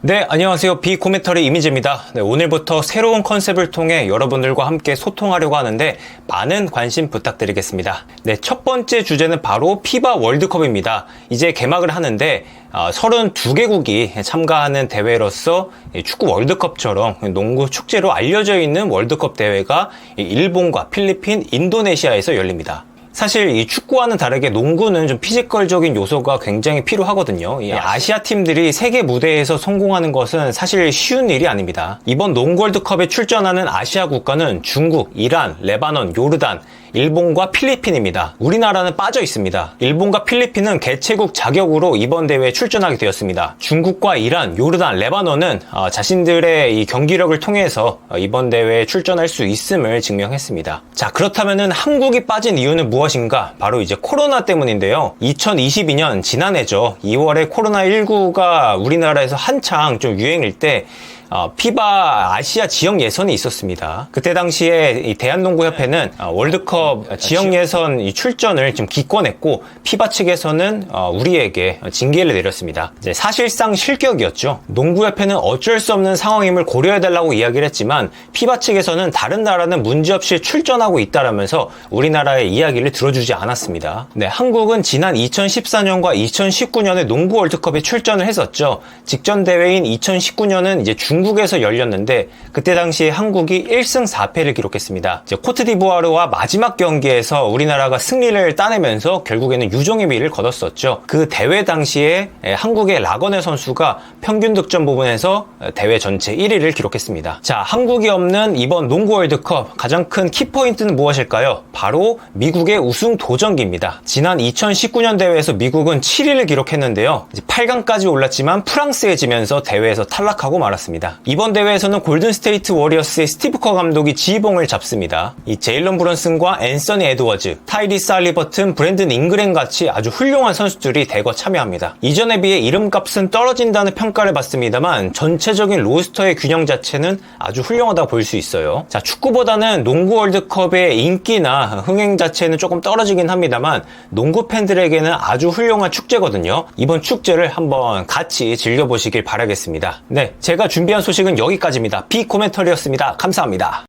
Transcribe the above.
네, 안녕하세요. 비코멘터리 이미지입니다. 네, 오늘부터 새로운 컨셉을 통해 여러분들과 함께 소통하려고 하는데 많은 관심 부탁드리겠습니다. 네, 첫 번째 주제는 바로 피바 월드컵입니다. 이제 개막을 하는데 어, 32개국이 참가하는 대회로서 이 축구 월드컵처럼 농구 축제로 알려져 있는 월드컵 대회가 이 일본과 필리핀, 인도네시아에서 열립니다. 사실 이 축구와는 다르게 농구는 좀 피지컬적인 요소가 굉장히 필요하거든요. 이 아시아 팀들이 세계 무대에서 성공하는 것은 사실 쉬운 일이 아닙니다. 이번 농구 월드컵에 출전하는 아시아 국가는 중국, 이란, 레바논, 요르단, 일본과 필리핀입니다. 우리나라는 빠져 있습니다. 일본과 필리핀은 개최국 자격으로 이번 대회에 출전하게 되었습니다. 중국과 이란, 요르단, 레바논은 어, 자신들의 이 경기력을 통해서 어, 이번 대회에 출전할 수 있음을 증명했습니다. 자, 그렇다면은 한국이 빠진 이유는 무엇인가? 바로 이제 코로나 때문인데요. 2022년 지난해죠. 2월에 코로나19가 우리나라에서 한창 좀 유행일 때 어, 피바 아시아 지역 예선이 있었습니다. 그때 당시에 이 대한농구협회는 어, 월드컵 지역 예선 이 출전을 좀 기권했고 피바 측에서는 어, 우리에게 징계를 내렸습니다. 사실상 실격이었죠. 농구협회는 어쩔 수 없는 상황임을 고려해달라고 이야기를 했지만 피바 측에서는 다른 나라는 문제없이 출전하고 있다라면서 우리나라의 이야기를 들어주지 않았습니다. 네, 한국은 지난 2014년과 2019년에 농구 월드컵에 출전을 했었죠. 직전 대회인 2019년은 이제 중 국에서 열렸는데 그때 당시에 한국이 1승 4패를 기록했습니다. 코트디부아르와 마지막 경기에서 우리나라가 승리를 따내면서 결국에는 유종의 미를 거뒀었죠. 그 대회 당시에 에, 한국의 라거네 선수가 평균 득점 부분에서 에, 대회 전체 1위를 기록했습니다. 자, 한국이 없는 이번 농구 월드컵 가장 큰 키포인트는 무엇일까요? 바로 미국의 우승 도전기입니다. 지난 2019년 대회에서 미국은 7위를 기록했는데요. 이제 8강까지 올랐지만 프랑스에 지면서 대회에서 탈락하고 말았습니다. 이번 대회에서는 골든스테이트 워리어스의 스티브 커 감독이 지휘봉을 잡습니다. 이 제일런 브런슨과 앤서니 에드워즈, 타이리스 할리버튼, 브랜든 잉그램 같이 아주 훌륭한 선수들이 대거 참여합니다. 이전에 비해 이름값은 떨어진다는 평가를 받습니다만 전체적인 로스터의 균형 자체는 아주 훌륭하다고 볼수 있어요. 자, 축구보다는 농구 월드컵의 인기나 흥행 자체는 조금 떨어지긴 합니다만 농구 팬들에게는 아주 훌륭한 축제거든요. 이번 축제를 한번 같이 즐겨보시길 바라겠습니다. 네, 제가 준비한 소식은 여기까지입니다. 비코멘터리였습니다. 감사합니다.